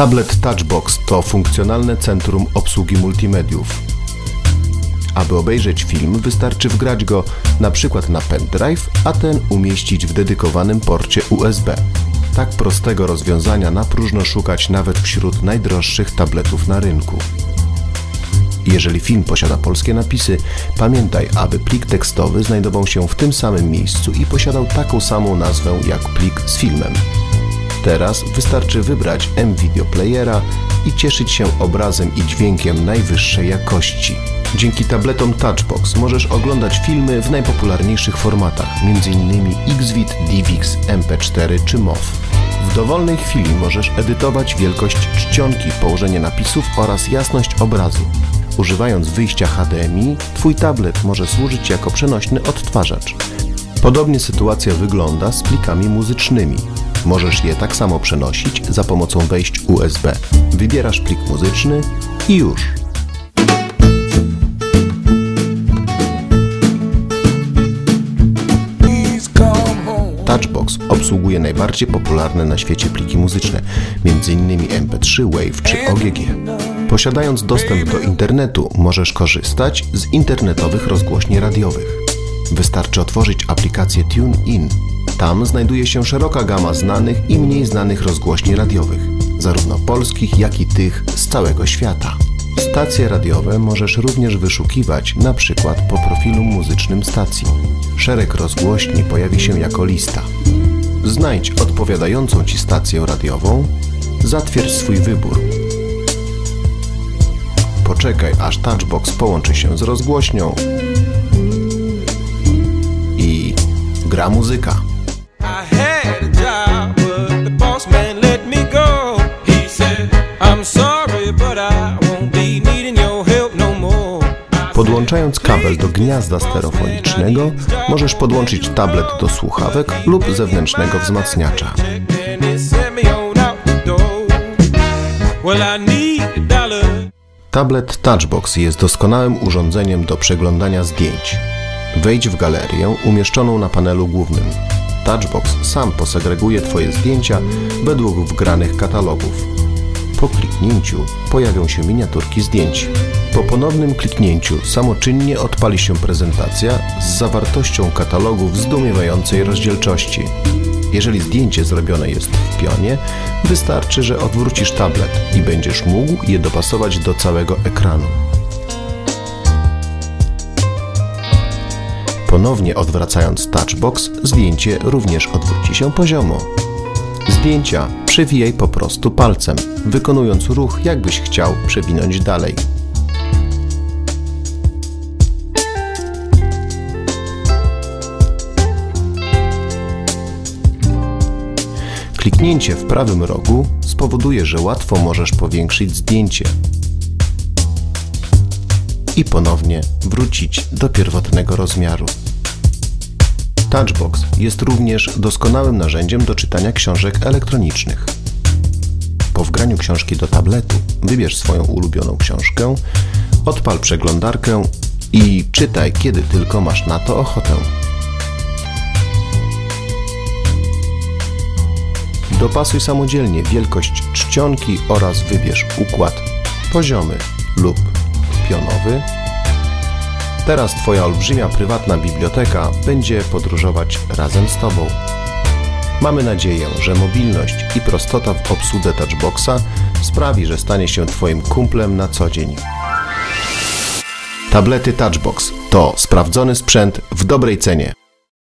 Tablet Touchbox to funkcjonalne centrum obsługi multimediów. Aby obejrzeć film, wystarczy wgrać go przykład na pendrive, a ten umieścić w dedykowanym porcie USB. Tak prostego rozwiązania na próżno szukać nawet wśród najdroższych tabletów na rynku. Jeżeli film posiada polskie napisy, pamiętaj, aby plik tekstowy znajdował się w tym samym miejscu i posiadał taką samą nazwę jak plik z filmem. Teraz wystarczy wybrać M-Video Playera i cieszyć się obrazem i dźwiękiem najwyższej jakości. Dzięki tabletom Touchbox możesz oglądać filmy w najpopularniejszych formatach, m.in. Xvid, DivX, MP4 czy MOV. W dowolnej chwili możesz edytować wielkość czcionki, położenie napisów oraz jasność obrazu. Używając wyjścia HDMI, Twój tablet może służyć jako przenośny odtwarzacz. Podobnie sytuacja wygląda z plikami muzycznymi. Możesz je tak samo przenosić za pomocą wejść USB. Wybierasz plik muzyczny i już. Touchbox obsługuje najbardziej popularne na świecie pliki muzyczne, m.in. MP3, WAV czy OGG. Posiadając dostęp do internetu, możesz korzystać z internetowych rozgłośni radiowych. Wystarczy otworzyć aplikację TuneIn. Tam znajduje się szeroka gama znanych i mniej znanych rozgłośni radiowych, zarówno polskich, jak i tych z całego świata. Stacje radiowe możesz również wyszukiwać na przykład po profilu muzycznym stacji. Szereg rozgłośni pojawi się jako lista. Znajdź odpowiadającą Ci stację radiową, zatwierdź swój wybór. Poczekaj, aż Touchbox połączy się z rozgłośnią i gra muzyka. Podłączając kabel do gniazda stereofonicznego, możesz podłączyć tablet do słuchawek lub zewnętrznego wzmacniacza. Tablet Touchbox jest doskonałym urządzeniem do przeglądania zdjęć. Wejdź w galerię umieszczoną na panelu głównym. Touchbox sam posegreguje Twoje zdjęcia według wgranych katalogów. Po kliknięciu pojawią się miniaturki zdjęć. Po ponownym kliknięciu samoczynnie odpali się prezentacja z zawartością katalogu w zdumiewającej rozdzielczości. Jeżeli zdjęcie zrobione jest w pionie, wystarczy, że odwrócisz tablet i będziesz mógł je dopasować do całego ekranu. Ponownie odwracając touchbox, zdjęcie również odwróci się poziomo. Zdjęcia przewijaj po prostu palcem, wykonując ruch, jakbyś chciał przewinąć dalej. Kliknięcie w prawym rogu spowoduje, że łatwo możesz powiększyć zdjęcie i ponownie wrócić do pierwotnego rozmiaru. Touchbox jest również doskonałym narzędziem do czytania książek elektronicznych. Po wgraniu książki do tabletu wybierz swoją ulubioną książkę, odpal przeglądarkę i czytaj, kiedy tylko masz na to ochotę. Dopasuj samodzielnie wielkość czcionki oraz wybierz układ poziomy lub pionowy. Teraz Twoja olbrzymia prywatna biblioteka będzie podróżować razem z Tobą. Mamy nadzieję, że mobilność i prostota w obsłudze Touchboxa sprawi, że stanie się Twoim kumplem na co dzień. Tablety Touchbox to sprawdzony sprzęt w dobrej cenie.